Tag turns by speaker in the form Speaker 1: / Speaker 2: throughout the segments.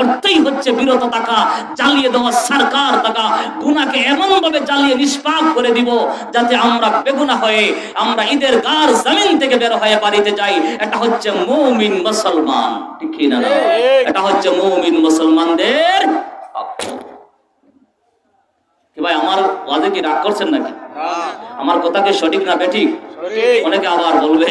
Speaker 1: অর্থই হচ্ছে বিরত থাকা জ্বালিয়ে দেওয়া সরকার থাকা। গুনাকে এমন ভাবে জ্বালিয়ে নিষ্পাপ করে দিব যাতে আমরা বেগুনা হয়ে আমরা ঈদের গার জমিন থেকে বের হয়ে বাড়িতে যাই। এটা হচ্ছে মৌমিন মুসলমান। ঠিক না? এটা হচ্ছে মৌমিন মুসলমানদের কি ভাই আমার ওয়াজে কি রাগ করছেন নাকি? আমার কথা কি সঠিক না বেঠিক? অনেকে আবার বলবে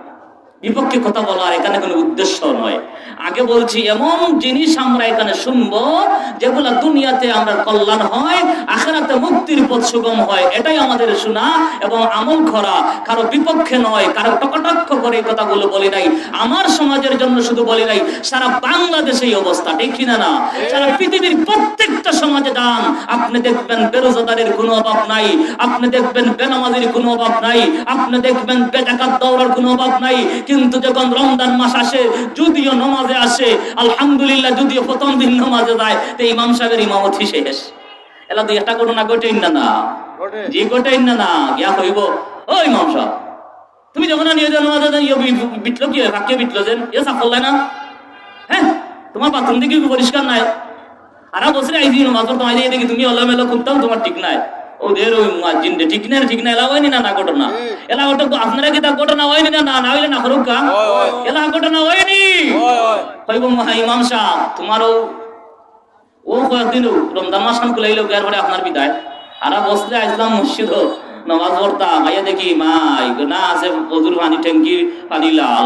Speaker 1: বিপক্ষে কথা বলার এখানে কোনো উদ্দেশ্য নয়। আগে বলছি, এমন জিনিস আমরা এখানে শুনব, যেগুলো দুনিয়াতে আমরা কল্যাণ হয়, আখেরাতে মুক্তির পথ সুগম হয়, এটাই আমাদের শোনা এবং আমল করা। কারও বিপক্ষে নয়, কারও টকটক্ষ করে এই কথাগুলো বলি নাই। আমার সমাজের জন্য শুধু বলি নাই, সারা বাংলাদেশে এই অবস্থা, ঠিক কিনা না? সারা পৃথিবীর প্রত্যেকটা সমাজে যান, আপনি দেখবেন বেরোজগারের কোনো অভাব নাই, আপনি দেখবেন বেনামাজির কোনো অভাব নাই, আপনি দেখবেন বেজাকাত দৌড়ার কোনো অভাব নাই কিন্তু যখন রমজান মাস আসে যদিও নমাজে আসে আলহামদুলিল্লাহ যদিও প্রথম দিন নমাজে যায় তো ইমাম সাহেবের ইমামতি শেষ এলা দুই একটা ঘটনা ঘটেই না না? জি ঘটেই না না? গিয়া হইব। ও ইমাম সাহেব তুমি যখন নিয়ে যাও নমাজে ইয়ে বিটলো কি? ভাগ্যে বিটলো যেন? এ সাফল না? হ্যাঁ? তোমার বাথরুম দিকে পরিষ্কার নাই? আর বসে আইছি নমাজ আইছি দেখি। তুমি অল্লাহ মেলা খুঁজতাম তোমার ঠিক নাই। ওদের ওই মুয়াজ্জিন দে ঠিক নাই ঠিক নাই এলা হয়নি না না ঘটনা? এলা ঘটনা আপনারা কি তা ঘটনা হয়নি না না না হইলে না করুক কা এলা ঘটনা হয়নি? কইব মহা ইমাম সাহেব তোমারও ও কয়েকদিন রমজান মাস খান খুলাইলো গের পরে আপনার বিদায়। আর বসলে আসলাম মসজিদ নমাজ পড়তাম আইয়া দেখি মাই না আছে প্রচুর পানি ট্যাঙ্কি পানি লাল।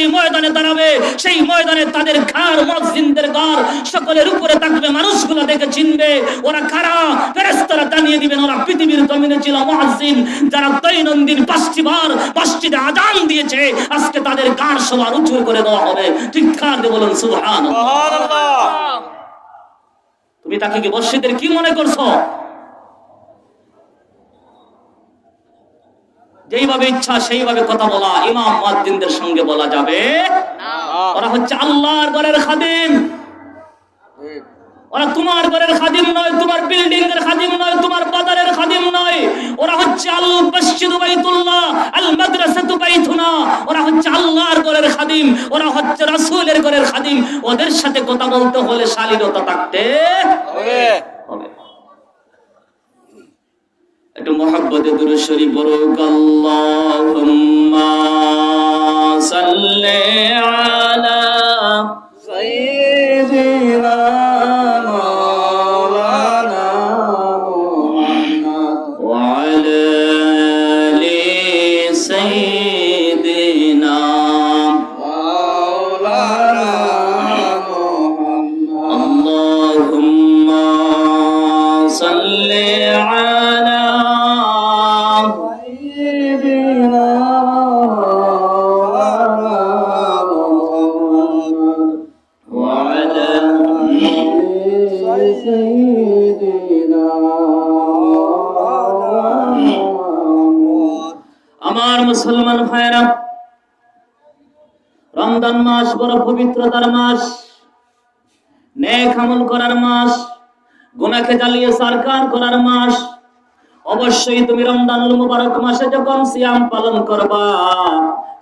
Speaker 1: যেই ময়দানে দাঁড়াবে সেই ময়দানে তাদের ঘর মুয়াজ্জিনদের ঘর সকলের উপরে থাকবে মানুষগুলো দেখে চিনবে ওরা কারা? ফেরেশতারা জানিয়ে দিবেন ওরা পৃথিবীর জমিনে ছিল মুয়াজ্জিন যারা দৈনন্দিন বার মসজিদে আজান দিয়েছে আজকে তাদের গান সবার উঁচু করে দেওয়া হবে। দিয়ে বলুন সুবহান তুমি তাকে কি মসজিদের কি মনে করছ? যেইভাবে ইচ্ছা সেইভাবে কথা বলা। ইমাম মুয়াজ্জিনদের সঙ্গে বলা যাবে। ওরা হচ্ছে আল্লাহর ঘরের খাদিম। ওরা তোমার ঘরের খাদিম নয় তোমার বিল্ডিং এর খাদিম নয় তোমার বাজারের খাদিম নয়। ওরা হচ্ছে আল মসজিদ বাইতুল্লাহ আল মাদ্রাসাতু বাইতুনা। ওরা হচ্ছে আল্লাহর ঘরের খাদিম ওরা হচ্ছে রাসূলের ঘরের খাদিম। ওদের সাথে কথা বলতে হলে শালীনতা থাকতে হবে। একটু মহাব্বতে দূরে শরী বড় গল্লা সাল্লে আলা সাইয়্যিদিনা পবিত্রতার মাস, নেক আমল করার মাস গুনাকে জ্বালিয়ে সরকার করার মাস। অবশ্যই তুমি রমদানুল মুবারক মাসে যখন সিয়াম পালন করবা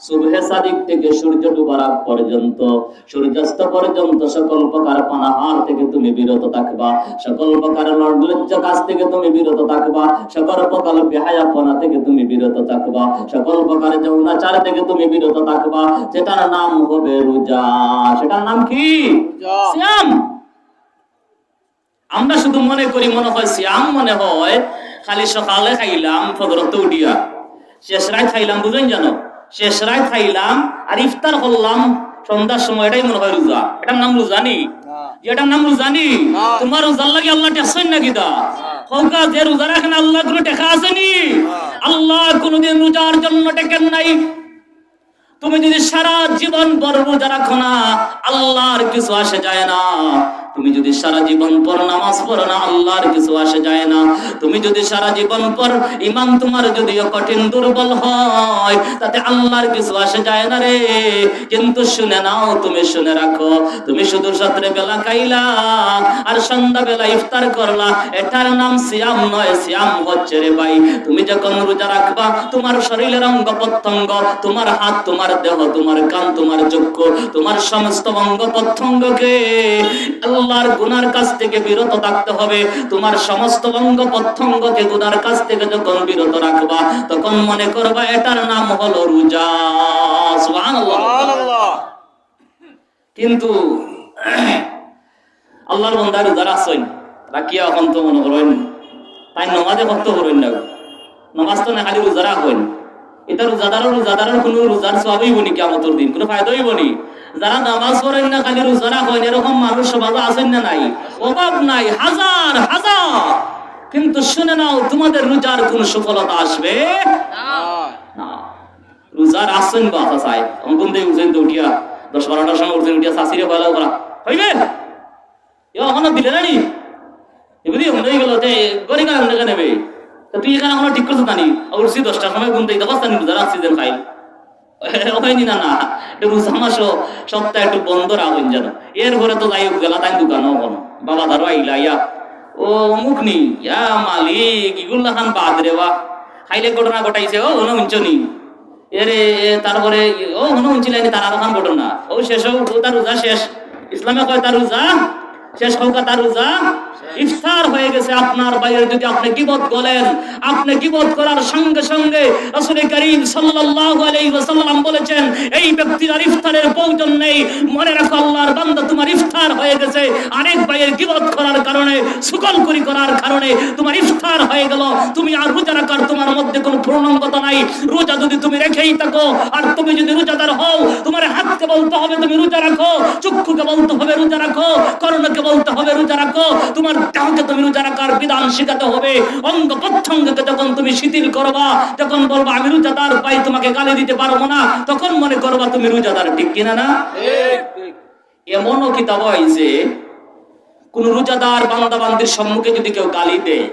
Speaker 1: সুবহে সাদিক থেকে সূর্য ডুবার আগ পর্যন্ত সূর্যাস্ত পর্যন্ত সকল প্রকার পানাহার থেকে তুমি বিরত থাকবা সকল প্রকার লজ্জ কাজ থেকে তুমি বিরত থাকবা সকল প্রকার বেহায়াপনা থেকে তুমি বিরত থাকবা সকল প্রকার যৌনাচার থেকে তুমি বিরত থাকবা। যেটার নাম হবে রোজা। সেটার নাম কি। সিয়াম। আমরা শুধু মনে করি মনে হয় সিয়াম মনে হয় খালি সকালে খাইলাম ফজরত উঠিয়া। শেষ রায় খাইলাম বুঝেন জানো? শেষ রাত খাইলাম আর ইফতার করলাম সন্ধ্যার সময় এটাই মনে হয় রোজা। এটার নাম রোজা নি। এটার নাম রোজা নি। তোমার রোজার লাগে আল্লাহ নাকি তা? হৌকা যে রোজা রাখেন আল্লাহ কোনো টেকা নি? আল্লাহ কোনোদিন রোজার জন্য টেকেন নাই। তুমি যদি সারা জীবন পর রোজা রাখো না আল্লাহর কিছু আসে যায় না। তুমি যদি সারা জীবন পর নামাজ পড়ো না, আল্লাহর কিছু আসে যায় না। তুমি যদি সারা জীবন পর ইমান তোমার যদিও কঠিন, দুর্বল হয়, তাতে আল্লাহর কিছু আসে যায় না রে। কিন্তু শুনে নাও, তুমি শুনে রাখো, তুমি শুধু রাত্রে বেলা খাইলা আর সন্ধ্যা বেলা ইফতার করলা, এটার নাম সিয়াম নয়, সিয়াম হচ্ছে রে ভাই। তুমি যখন রোজা রাখবা, তোমার শরীরের অঙ্গ প্রত্যঙ্গ, তোমার হাত, তোমার দেহ, তোমার কান, তোমার চক্ষু, তোমার সমস্ত অঙ্গ প্রত্যঙ্গকে আল্লাহর গুনার কাছ থেকে বিরত থাকতে হবে। তোমার সমস্ত অঙ্গ প্রত্যঙ্গকে গুনার কাছ থেকে যখন বিরত রাখবা তখন মনে করবা এটার নাম হলো রোজা। সুবহানাল্লাহ।
Speaker 2: সুবহানাল্লাহ।
Speaker 1: কিন্তু আল্লাহর বন্দার উদার আসইন রাখিয়া এখন তো মনে করেন তাই নমাজে কত করেন না। নমাজ তো না খালি রোজারা হইন এটা রোজাদারের রোজাদারের কোনো রোজার সবই বনি কেমতর দিন, কোনো ফায়দাই বনি যারা নামাজ পড়েন না, খালি রোজারা হইন এরকম মানুষ সমাজে আছেন না নাই? অভাব নাই, হাজার হাজার। কিন্তু শুনে নাও, তোমাদের রোজার কোন সফলতা আসবে? না। রোজার আসছেন বা চাই। অঙ্কন দিয়ে উঠছেন তো উঠিয়া, দশ বারোটার সময় উঠছেন উঠিয়া শাশিরে ভালো করা হইবে? এ এখনও দিলে নানি এগুলি হয়ে গেল তে গরি কারণ দেখা নেবে তুই এখানে এখনও ঠিক করছ জানি উঠছি দশটার সময় ঘুম থেকে জানি রোজার অক্সিজেন খাই। হয়নি না না। সপ্তাহে একটু বন্ধ রাখুন যেন। এরপরে তো যাই গেলা তাই বাবা আইলা, ইয়া। ও নি? ইয়া মালিক ইগুল্লা খান বাদ রে বা খাইলে ঘটনা ঘটাইছে, ও হনো উঞ্চনি এরে তারপরে, ও হনো উঞ্চিলেন তার আরও খান ঘটনা। ও, শেষ হোক তার রোজা শেষ। ইসলামে কয় তার রোজা? শেষ হোক তার রোজা? ইফতার হয়ে গেছে আপনার বাইরে যদি আপনি গিবত বলেন আপনি গিবত করার সঙ্গে সঙ্গে রাসূল করিম সাল্লাল্লাহু আলাইহি ওয়াসাল্লাম বলেছেন, এই ব্যক্তির আর ইফতারের প্রয়োজন নেই। মনে রাখো, আল্লাহর বান্দা তোমার ইফতার হয়ে গেছে। আরেক ভাইয়ের গিবত করার কারণে সুকল করি করার কারণে তোমার ইফতার হয়ে গেল। তুমি আর রোজা রাখার তোমার মধ্যে কোনো পূর্ণাঙ্গতা নাই। রোজা যদি তুমি রেখেই থাকো, আর তুমি যদি রোজাদার হও, তোমার হাতকে বলতে হবে তুমি রোজা রাখো, চক্ষুকে বলতে হবে রোজা রাখো, কর্ণকে বলতে হবে রোজা রাখো, তোমার দেহকে তুমি রোজা বিধান শিখাতে হবে অঙ্গ প্রত্যঙ্গকে যখন তুমি শিথিল করবা যখন বলবা আমি রোজাদার পাই তোমাকে গালি দিতে পারব না তখন মনে করবা তুমি রোজাদার। ঠিক কিনা না? এমনও কিতাব হয়েছে কোন রোজাদার সম্মুখে যদি কেউ গালি দেয়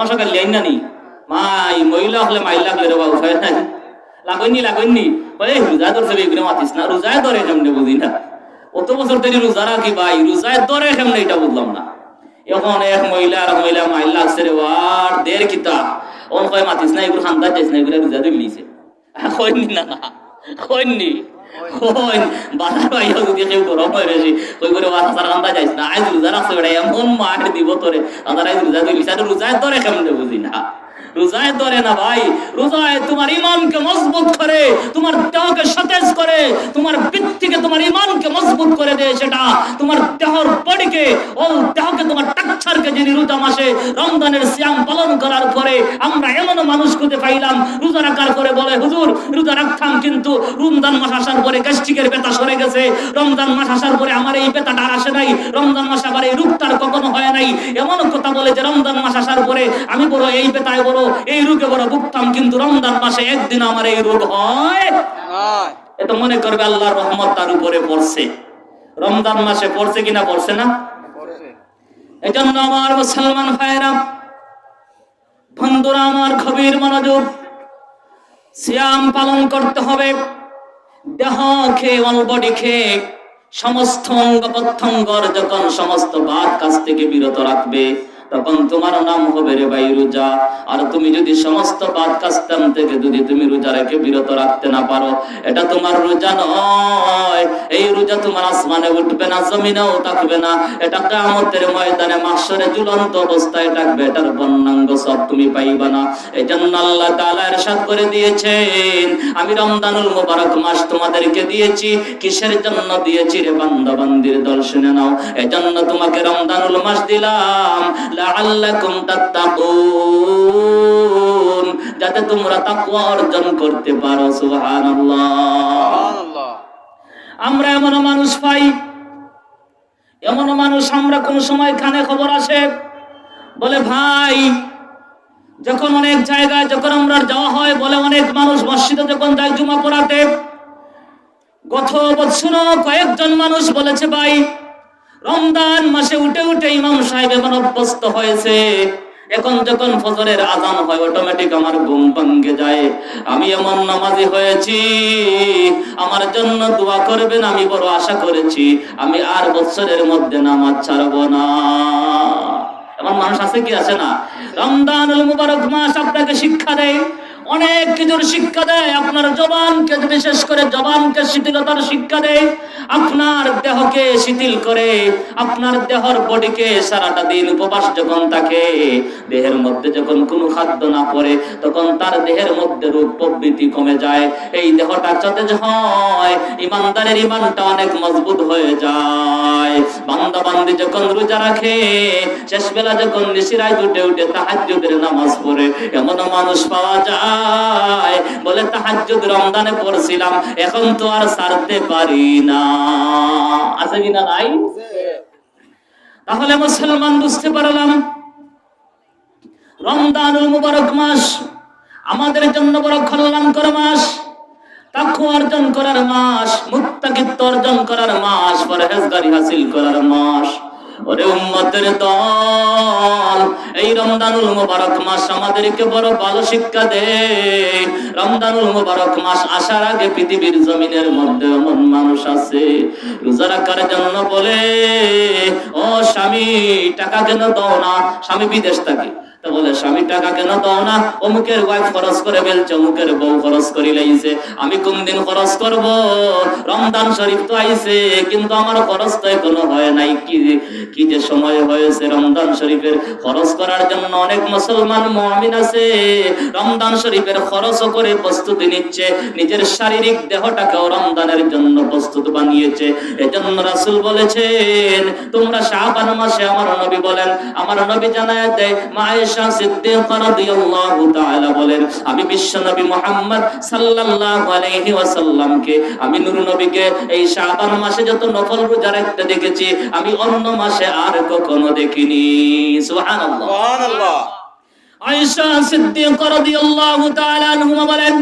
Speaker 1: মাসা গালি না নি? মাই মহিলা হলে মাইল লাগলে রে বাবু হয় না লাগইনি লাগইনি? ওই রোজা ধরছে এগুলো মাতিস না রোজায় ধরে কেমনে বুঝি না। অত বছর ধরে রোজা রাখি ভাই রোজায় ধরে কেমনে এটা বুঝলাম না। এখন এক মহিলা আর মহিলা মাইল লাগছে রে ওয়ার দের কিতা। ওন কয় মাতিস না এগুলো খান্দা যাইস না এগুলো রোজা ধরে লিছে কইনি না কইনি কইন বাজার বাইয়া যদি কেউ গরম হয়ে রয়েছে কই করে বাসা সার কান্দা যাইস না, আজ রোজা রাখছে বেড়া এমন মার দিব তোরে। আদার আজ রোজা দিলি সাথে রোজায় তোরে কেমনে বুঝি না? রোজায় ধরে না ভাই, রোজায় তোমার ইমানকে মজবুত করে, তোমার দেহকে সতেজ করে, তোমার বৃত্তিকে তোমার ইমানকে মজবুত করে দেয় সেটা। তোমার দেহর বডিকে ও দেহকে তোমার টাকছারকে যিনি রোজা মাসে রমজানের শ্যাম পালন করার পরে আমরা এমন মানুষ খুঁজে পাইলাম, রোজা রাখার পরে বলে, হুজুর, রোজা রাখতাম কিন্তু রমজান মাস আসার পরে গ্যাস্ট্রিকের ব্যথা সরে গেছে। রমজান মাস আসার পরে আমার এই ব্যথাটা আর আসে নাই। রমজান মাস আবার এই রূপটার কখনো নাই। এমন কথা বলে যে রমজান মাস আসার পরে আমি বড় এই ব্যথায় বড় এই রোগে বড় ভুগতাম কিন্তু রমজান মাসে একদিন আমার এই রোগ হয়। এটা মনে করবে আল্লাহর রহমত তার উপরে পড়ছে। রমজান মাসে পড়ছে কিনা পড়ছে না? এজন্য আমার মুসলমান ভাইরা বন্ধুরা আমার গভীর মনোযোগ সিয়াম পালন করতে হবে। দেহ খেয়ে অলবডি খেয়ে সমস্ত অঙ্গ প্রত্যঙ্গর যখন সমস্ত বাদ কাছ থেকে বিরত রাখবে, তখন তোমার নাম হবে রে ভাই রোজা। আর তুমি যদি সমস্ত বাদ কাস্তান থেকে যদি তুমি রোজা রেখে বিরত রাখতে না পারো, এটা তোমার রোজা নয়। এই রোজা তোমার আসমানে উঠবে না, জমিনেও থাকবে না। এটা কামতের ময়দানে মাসরে ঝুলন্ত অবস্থায় থাকবে, এটার বর্ণাঙ্গ সব তুমি পাইবা না। এই জন্য আল্লাহ তাআলা ইরশাদ করে দিয়েছেন, আমি রমজানুল মুবারক মাস তোমাদেরকে দিয়েছি, কিসের জন্য দিয়েছি রে বান্দা বান্দির দল, শুনে নাও। এজন্য তোমাকে রমজানুল মাস দিলাম, লাআল্লাকুম তাত্তাকুন, যাতে তোমরা তাকওয়া অর্জন করতে পারো সুবহানাল্লাহ। আমরা এমন মানুষ পাই। এমন মানুষ আমরা কোন সময় কানে খবর আসে? বলে, ভাই, যখন অনেক জায়গায় যখন আমরা যাওয়া হয়, বলে অনেক মানুষ মসজিদে যখন যায় জুমা পড়াতে। গত বছর কয়েকজন মানুষ বলেছে, ভাই, রমজান মাসে উঠে উঠে ইমাম সাহেব এমন অভ্যস্ত হয়েছে। এখন যখন ফজরের আজান হয় অটোমেটিক আমার ঘুম ভাঙ্গে যায়। আমি এমন নামাজি হয়েছি, আমার জন্য দোয়া করবেন, আমি বড় আশা করেছি, আমি আর বছরের মধ্যে নামাজ ছাড়ব না। এমন মানুষ আছে কি? আছে না? রমদানুল মুবারক মাস আপনাকে শিক্ষা দেয়। অনেক কিছুর শিক্ষা দেয়, আপনার জবানকে বিশেষ করে জবানকে শিথিলতার শিক্ষা দেয়, আপনার দেহকে শিথিল করে, আপনার দেহর বডিকে সারাটা দিন উপবাস যখন থাকে, দেহের মধ্যে যখন কোনো খাদ্য না পড়ে, তখন তার দেহের মধ্যে রোগ প্রবৃত্তি কমে যায়। এই দেহটা সতেজ হয়, ইমানদারের ইমানটা অনেক মজবুত হয়ে যায়। বান্দা বান্দি যখন রোজা রাখে শেষ বেলা যখন নিশিরায় উঠে উঠে তাহাজ্জুদের নামাজ পড়ে এমন মানুষ পাওয়া যায়। বলে, তাহাজ্জুদ পড়ছিলাম, এখন তো আর ছাড়তে পারি না। আছে নাই? তাহলে মুসলমান বুঝতে পারলাম, রমজানুল মুবারক মাস আমাদের জন্য বড় কল্যাণকর মাস তাকু অর্জন করার মাস, মুত্তাকিত্ব অর্জন করার মাস, পরহেজগারি হাসিল করার মাস। ওরে উম্মতের দল, এই রমদানুল মুবারক মাস আমাদেরকে বড় ভালো শিক্ষা দেয় রমদানুল মুবারক মাস আসার আগে পৃথিবীর জমিনের মধ্যে মানুষ আছে জন্য বলে, ও স্বামী, টাকা কেন দাও না, স্বামী বিদেশ থাকে। তা খরচ করে শরীফের খরচ করার জন্য? অনেক মুসলমান আছে। শরীফের করে প্রস্তুতি নিচ্ছে। নিজের শারীরিক দেহটাকেও রমজানের জন্য প্রস্তুত বানিয়েছে। এজন্য রাসূল বলেছেন, তোমরা শাবান মাসে, আমার নবী বলেন, আমার নবী জানায় দেয় আয়েশা সিদ্দিকা রাদিয়াল্লাহু তাআলা বলেন আমি বিশ্ব নবী মুহাম্মদ সাল্লাল্লাহু আলাইহি ওয়াসাল্লামকে আমি নূর নবীকে এই শাবান মাসে যত নফল রোজা রাখতে দেখেছি আমি অন্য মাসে আর কখনো দেখিনি। সুবহানাল্লাহ।
Speaker 2: সুবহানাল্লাহ।
Speaker 1: আয়েশা সিদ্দিকা রাদিয়াল্লাহু তাআলা আনহুমা বলেন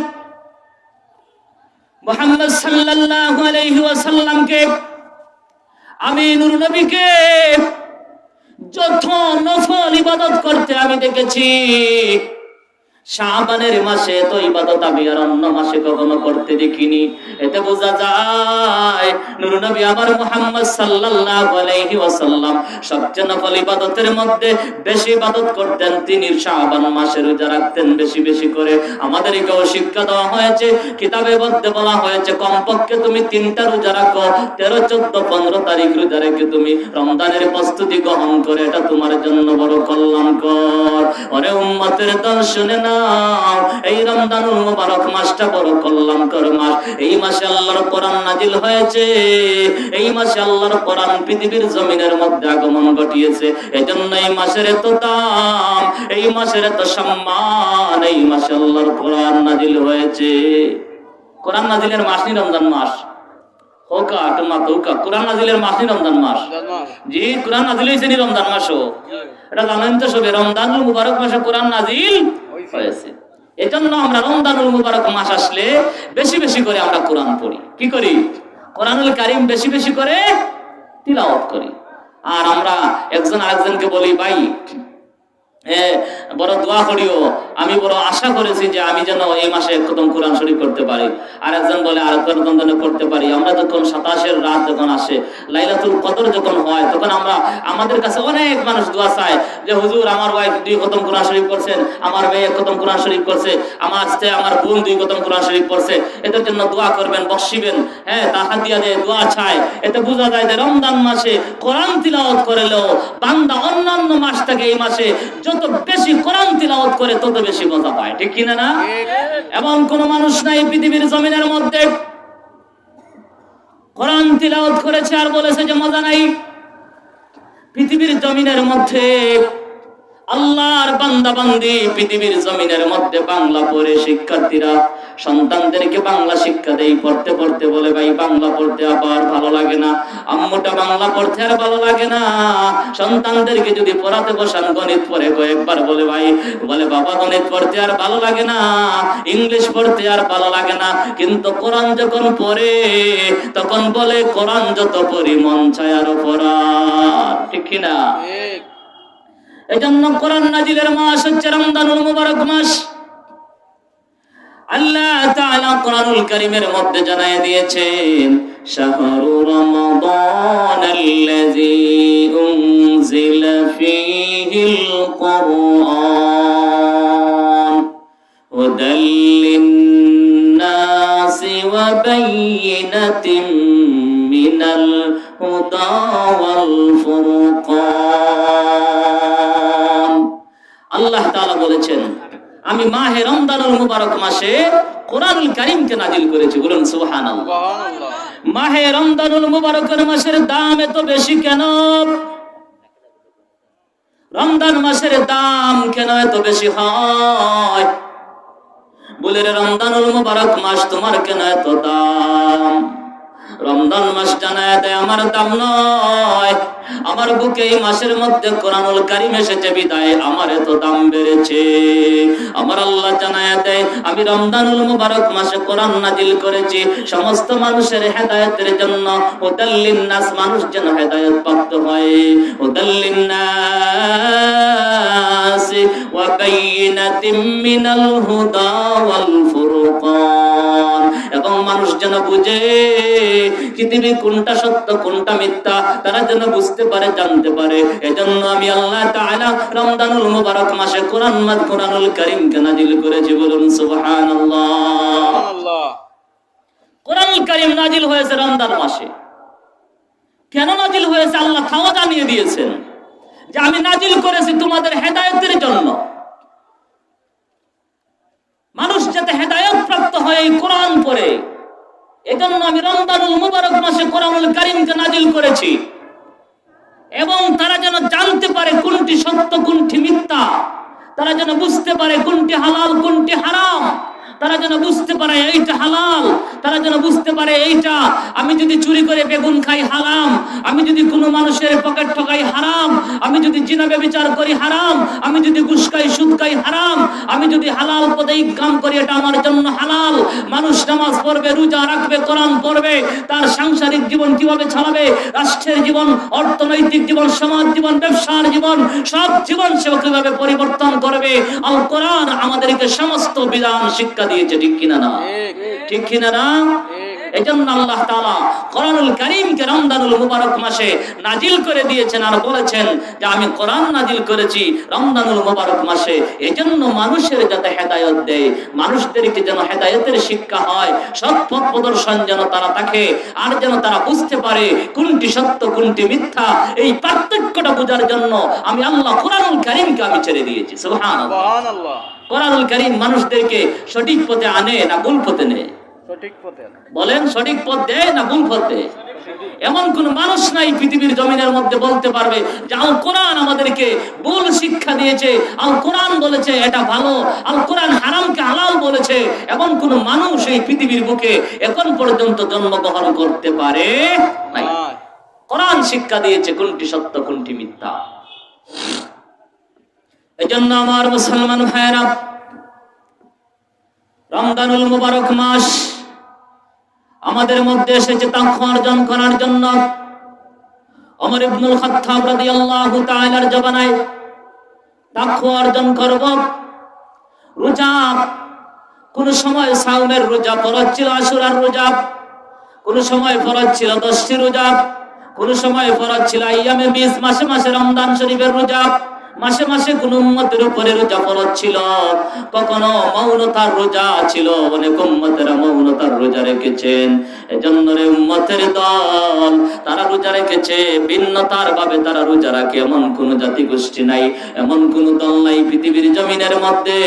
Speaker 1: মুহাম্মদ সাল্লাল্লাহু আলাইহি ওয়াসাল্লামকে আমি নূর নবীকে যত নফল ইবাদত করতে আমি দেখেছি। শাবানের মাসে তো ইবাদত আমি আর অন্য মাসে কখনো করতে দেখিনি। এতে বোঝা যায়, নূর নবী আমার মুহাম্মদ সাল্লাল্লাহু আলাইহি ওয়াসাল্লাম সবচেয়ে নফল ইবাদতের মধ্যে বেশি ইবাদত করতেন। তিনি শাবান মাসে রোজা রাখতেন বেশি বেশি করে। আমাদেরকেও শিক্ষা দেওয়া হয়েছে, কিতাবে মধ্যে বলা হয়েছে, কমপক্ষে তুমি তিনটা রোজা রাখো, তেরো, চোদ্দ, পনেরো তারিখ রোজা রেখে তুমি রমজানের প্রস্তুতি গ্রহণ করে, এটা তোমার জন্য বড় কল্যাণকর। অরে উম্মতের দল, শুনে নাও। এই রমজানুল মুবারক মাসটা বড় কল্যাণকর মাস। এই মাসে আল্লাহর কোরআন নাজিল হয়েছে। এই মাসে আল্লাহর কোরআন পৃথিবীর জমিনের মধ্যে আগমন ঘটিয়েছে। এজন্য এই মাসের এত দাম এই মাসের এত সম্মান এই মাসে আল্লাহর কোরআন নাজিল হয়েছে। কোরআন নাজিলের রমজান মাস? হোকা তোমা তৌকা কোরআন নাজিলের রমজান মাস। জি কোরআন নাজিল হয়েছে নি রমজান মাসও। এটা জানেন তো সবে। রমজানুল মুবারক মাসে কোরআন নাজিল হয়েছে। এজন্য আমরা রমদানুল মুবারক মাস আসলে বেশি বেশি করে আমরা কোরআন পড়ি। কি করি? কোরআনুল কারিম বেশি বেশি করে তিলাওয়াত করি। আর আমরা একজন আরেকজনকে বলি, ভাই বড় দোয়া করিও। আমি বড় আশা করেছি যে আমি যেন এই মাসে একদম কোরআন শরীফ করতে পারি। আর একজন বলে, আর একজন করতে পারি। আমরা যখন সাতাশের রাত যখন আসে, লাইলাতুল কদর যখন হয়, তখন আমরা, আমাদের কাছে অনেক মানুষ দোয়া চায় যে, হুজুর, আমার ওয়াইফ দুই খতম কোরআন শরীফ করছেন আমার মেয়ে খতম কোরআন শরীফ করছে আমার আজকে আমার বোন দুই খতম কোরআন শরীফ করছে এদের জন্য দোয়া করবেন বসিবেন হ্যাঁ তাহা দিয়া যে দোয়া চায় এতে বোঝা যায় যে, রমজান মাসে কোরআন তিলাওয়াত করেলেও বান্দা অন্যান্য মাস থেকে এই মাসে যত বেশি কোরআন তিলাওয়াত করে, তত বেশি মজা পায়। ঠিক কিনা না? এমন কোন মানুষ নাই পৃথিবীর জমিনের মধ্যে। কোরআন তিলাওয়াত করেছে আর বলেছে যে মজা নাই। পৃথিবীর জমিনের মধ্যে আল্লাহর বান্দা বান্দি পৃথিবীর জমিনের মধ্যে বাংলা পড়ে শিক্ষার্থীরা, সন্তানদেরকে বাংলা শিক্ষা দেই, পড়তে পড়তে বলে, ভাই, বাংলা পড়তে আবার ভালো লাগে না। আম্মুটা বাংলা পড়তে আর ভালো লাগে না। সন্তানদেরকে যদি পড়াতে বসান, গণিত পড়ে কয়েকবার বলে, ভাই, বলে, বাবা, গণিত পড়তে আর ভালো লাগে না। ইংলিশ পড়তে আর ভালো লাগে না। কিন্তু কোরআন যখন পড়ে, তখন বলে, কোরআন যত পড়ি, মন চায় আরও পড়া। ঠিক কিনা?
Speaker 2: ঠিক।
Speaker 1: এজন্য কোরআন নাজিলের মাস হচ্ছে রমজানুল মুবারক মাস। আল্লাহ তাআলা কোরআনুল কারীমের মধ্যে জানায় দিয়েছেন, শাহরু রমাদান আল্লাযী উনজিলা ফীহিল কুরআন হুদাল লিন-নাসি ওয়া বায়িনাতিন মিনাল হুদা ওয়াল ফুরকান। বলেছেন আমি মাহে রমজানুল মুবারক মাসে কোরআনুল কারীমকে নাজিল করেছি। বলুন সুবহানাল্লাহ। মাহে রমজানুল মুবারকের মাসের দাম এত বেশি কেন? রমজান মাসের দাম কেন এত বেশি হয়? বলে রে রমজানুল মুবারক মাস তোমার কেন এত দাম? রমদান মাস জানায় দেয় আমার দাম নয়। আমার বুকে এই মাসের মধ্যে কোরআনুল কারিম এসেছে, বিদায়। আমার এত দাম বেড়েছে। আমার আল্লাহ জানায় দেয়, আমি রমজানুল মুবারক মাসে কোরআন নাজিল করেছি। সমস্ত মানুষের হেদায়েতের জন্য উদাল্লিন নাস মানুষ যেন হেদায়েত প্রাপ্ত হয়। উদাল্লিন নাস ওয়া বাইনাতিম মিনাল হুদা ওয়াল ফুরকান। এবং মানুষ যেন বুঝে, পৃথিবী কোনটা সত্য, কোনটা মিথ্যা, তারা যেন বুঝতে পারে জানতে পারে। এজন্য আমি আল্লাহ তাআলা রমজানুল মুবারক মাসে কোরআন মাস কোরআনুল কারীমকে নাজিল করেছি। বলুন সুবহানাল্লাহ। কোরআনুল কারীম নাজিল হয়েছে রমজান মাসে। কেন নাজিল হয়েছে? আল্লাহ তাও জানিয়ে দিয়েছেন যে আমি নাজিল করেছি তোমাদের হেদায়েতের জন্য। মানুষ যাতে হেদায়েত প্রাপ্ত হয় এই কোরআন পড়ে এজন্য আমি রমজানুল মুবারক মাসে কোরআনুল কারীমকে নাজিল করেছি। এবং তারা যেন জানতে পারে কোনটি সত্য, কোনটি মিথ্যা। তারা যেন বুঝতে পারে কোনটি হালাল, কোনটি হারাম। তারা যেন বুঝতে পারে এইটা হালাল, তারা যেন বুঝতে পারে এইটা, আমি যদি চুরি করে বেগুন খাই হারাম, আমি যদি কোনো মানুষের পকেট ঠকাই হারাম, আমি যদি জিনাবে বিচার করি হারাম, আমি যদি ঘুষ খাই, সুদ খাই হারাম, আমি যদি হালাল পদে কাম করি, এটা আমার জন্য হালাল। মানুষ নামাজ পড়বে, রোজা রাখবে, কোরআন পড়বে, তার সাংসারিক জীবন কীভাবে চালাবে? রাষ্ট্রের জীবন, অর্থনৈতিক জীবন, সমাজ জীবন, ব্যবসার জীবন, সব জীবন সে কীভাবে পরিবর্তন করবে? আল কোরআন আমাদেরকে সমস্ত বিধান শিক্ষা দিয়েছে ঠিক কিনা না?
Speaker 2: ঠিক
Speaker 1: কিনা না?
Speaker 2: ঠিক
Speaker 1: এই জন্য আল্লাহ তাআলা কোরআনুল কারীমকে রমজানুল মুবারক মাসে নাজিল করে দিয়েছেন আর বলেছেন যে আমি কোরআন নাজিল করেছি রমজানুল মুবারক মাসে। এজন্য মানুষের যাতে হেদায়েত দেয় মানুষদেরকে যেন হেদায়েতের শিক্ষা হয় সৎ পথ প্রদর্শন যেন তারা থাকে আর যেন তারা বুঝতে পারে কোনটি সত্য কোনটি মিথ্যা। এই পার্থক্যটা বোঝার জন্য আমি আল্লাহ কোরআনুল কারীমকে আমি ছেড়ে দিয়েছি। সুবহানাল্লাহ।
Speaker 2: সুবহানাল্লাহ।
Speaker 1: কোরআনুল কারীম মানুষদেরকে সঠিক পথে আনে না ভুল পথে নেয়। বলেন সঠিক পথ দেয় না ভুল পথ দেয়? এমন কোন মানুষ নাই পৃথিবীর জমিনের মধ্যে বলতে পারবে যে আল কোরআন আমাদেরকে ভুল শিক্ষা দিয়েছে আল কোরআন বলেছে এটা ভালো আল কোরআন হারামকে হালাল বলেছে। এমন কোন মানুষ এই পৃথিবীর বুকে এখন পর্যন্ত জন্মগ্রহণ করতে পারে নাই। কোরআন শিক্ষা দিয়েছে কোনটি সত্য কোনটি মিথ্যা? এজন্য আমার মুসলমান ভাইয়েরা রমজানুল মুবারক মাস আমাদের মধ্যে এসেছে তাকওয়া অর্জন করার জন্য ওমর ইবনুল খাত্তাব রাদিয়াল্লাহু তাআলার জবানায় তাক্ষ অর্জন করব। রোজা, কোন সময় সাউমের রোজা, ফরজ ছিল আশুরার রোজা, কোন সময় ফরজ ছিল দশটি রোজা, কোন সময় ফরজ ছিল আইয়ামে বিশ মাসে মাসে রমজান শরীফের রোজা মাসে মাসে কোন উম্মতের উপরে রোজা ফরজ ছিল। কখনো মৌনতার রোজা ছিল। অনেক উম্মতেরা মৌনতার রোজা রেখেছেন। এজন্য রে উম্মতের দল, তারা রোজা রেখেছে। ভিন্নতার ভাবে তারা রোজা রাখে। এমন কোন জাতি গোষ্ঠী নাই, এমন কোন দল নাই পৃথিবীর জমিনের মধ্যে।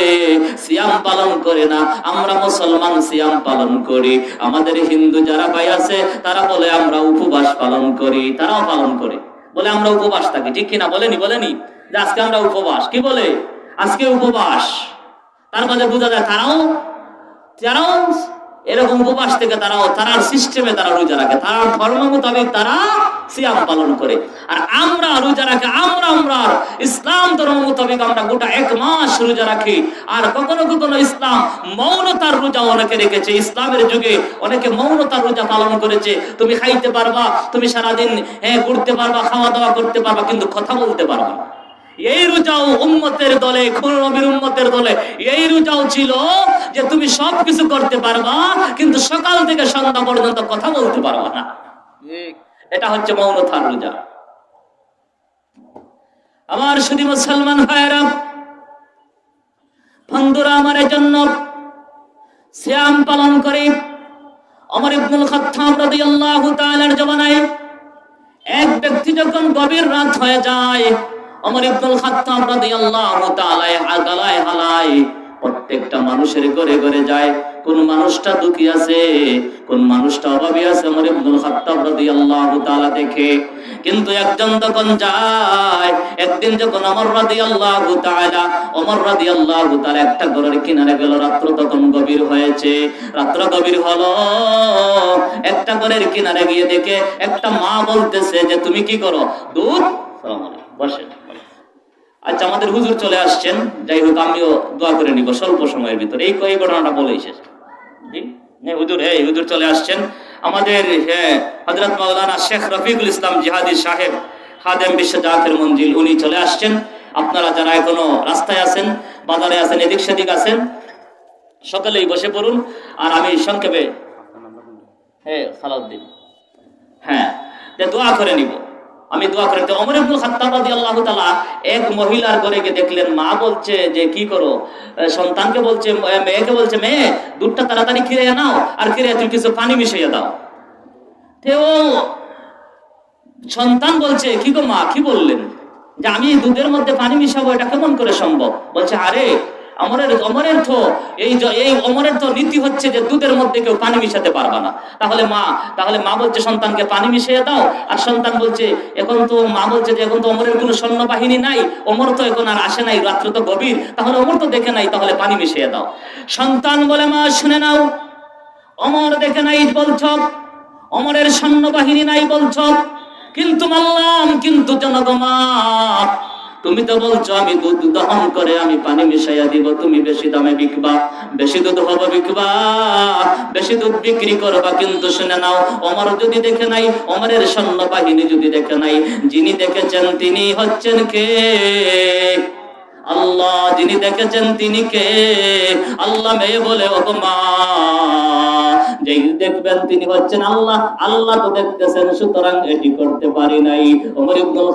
Speaker 1: সিয়াম পালন করে না। আমরা মুসলমান সিয়াম পালন করি। আমাদের হিন্দু যারা ভাই আছে, তারা বলে, আমরা উপবাস পালন করি। তারাও পালন করে। বলে, আমরা উপবাস থাকি। ঠিক কিনা? বলেনি? বলেনি? যে আজকে আমরা উপবাস। কি বলে? আজকে উপবাস। তার মাঝে বোঝা যায় তারাও তারাও এরকম উপবাস থেকে তারাও, তারার সিস্টেমে তারা রোজা রাখে। তার ধর্ম মোতাবেক তারা সিয়াম পালন করে। আর আমরা রোজা রাখি, আমরা আমরা ইসলাম ধর্ম মোতাবেক আমরা গোটা এক মাস রোজা রাখি। আর কখনো কখনো ইসলাম মৌনতার রোজা অনেকে রেখেছে। ইসলামের যুগে অনেকে মৌনতার রোজা পালন করেছে। তুমি খাইতে পারবা, তুমি সারাদিন হ্যাঁ ঘুরতে পারবা খাওয়া দাওয়া করতে পারবা, কিন্তু কথা বলতে পারবা না। এই রোজাও উম্মতের দলে খুন নবীর উম্মতের দলে এই রোজাও ছিল যে তুমি সব কিছু করতে পারবা কিন্তু সকাল থেকে সন্ধ্যা পর্যন্ত কথা বলতে পারবা না। এটা হচ্ছে রোজা। আমার শুধু মুসলমান বন্ধুরা আমার জন্য শ্যাম পালন করে। আমার ইবনুল খাত্তাব রাদিয়াল্লাহু তাআলার জমানায় এক ব্যক্তি যখন গভীর রাত হয়ে যায় আমার ইবনুল খাত্তাব রাদিয়াল্লাহু তাআলা আগালায় হালায়। প্রত্যেকটা মানুষের ঘরে ঘরে যায় কোন মানুষটা দুঃখী আছে কোন মানুষটা অভাবী আছে আমার ইবনুল খাত্তাব রাদিয়াল্লাহু তাআলা দেখে। কিন্তু একজন তখন যায় একদিন যখন অমর রাদিয়াল্লাহু তাআলা অমর রাদিয়াল্লাহু তাআলা একটা ঘরের কিনারে গেল রাত্র তখন গভীর হয়েছে। রাত্র গভীর হলো একটা ঘরের কিনারে গিয়ে দেখে একটা মা বলতেছে যে তুমি কি করো? দুধ? সালাম আলাইকুম, বসেন। আচ্ছা আমাদের হুজুর চলে আসছেন। যাই হোক আমিও দোয়া করে নিব স্বল্প সময়ের ভিতরে। এই এই ঘটনাটা বলেই শেষ। হুজুর হ্যাঁ হুজুর চলে আসছেন। আমাদের হ্যাঁ হজরত মাওলানা শেখ রফিকুল ইসলাম জিহাদি সাহেব, খাদেম বিশ্ব জাকের মঞ্জিল, উনি চলে আসছেন। আপনারা যারা এখনও রাস্তায় আছেন, বাজারে আছেন, এদিক সেদিক আছেন, সকালেই বসে পড়ুন। আর আমি সংক্ষেপে হ্যাঁ সালাউদ্দিন। হ্যাঁ দোয়া করে নিব। আমি দোয়া করে। তো অমর ইবনুল খাত্তাব রাদিয়াল্লাহু তাআলা এক মহিলার ঘরে গিয়ে দেখলেন, মা বলছে যে, কি করো? সন্তানকে বলছে মেয়েকে বলছে, মেয়ে, দুধটা তাড়াতাড়ি খিরে নাও, আর খিরে তুমি কিছু পানি মিশিয়ে দাও। তো ও সন্তান বলছে, কি গো মা, কি বললেন? যে, আমি দুধের মধ্যে পানি মিশাবো, এটা কেমন করে সম্ভব? বলছে, আরে অমরের অমরের এই এই অমরের নীতি হচ্ছে যে দুধের মধ্যে কেউ পানি মিশাতে পারবে না। তাহলে মা তাহলে মা বলছে, সন্তানকে পানি মিশিয়ে দাও। আর সন্তান বলছে, এখন তো মা বলছে যে, এখন তো অমরের কোনো সৈন্যবাহিনী নাই, অমর তো এখন আর আসে নাই, রাত্র তো গভীর। তাহলে অমর তো দেখে নাই, তাহলে পানি মিশিয়ে দাও। সন্তান বলে, মা, শুনে নাও। অমর দেখে নাই বলছ, অমরের সৈন্যবাহিনী নাই বলছ। কিন্তু মানলাম, কিন্তু জনগমা তুমি তো বলছো, আমি দুধ দহন করে আমি পানি মিশাইয়া দিব, তুমি বেশি দামে বিকবা। বেশি দুধ হবে বিকবা। বেশি দুধ বিক্রি করবা কিন্তু শুনে নাও অমর যদি দেখে নাই অমরের সৈন্য বাহিনী যদি দেখে নাই, যিনি দেখেছেন তিনি হচ্ছেন কে? আল্লাহ, যিনি দেখেছেন তিনি কে? আল্লাহ মেয়ে বলে ও যেই দেখবেন তিনি হচ্ছেন আল্লাহ আল্লাহ তো দেখতেছেন, সুতরাং এটি করতে পারি নাই। ওমর ইবনুল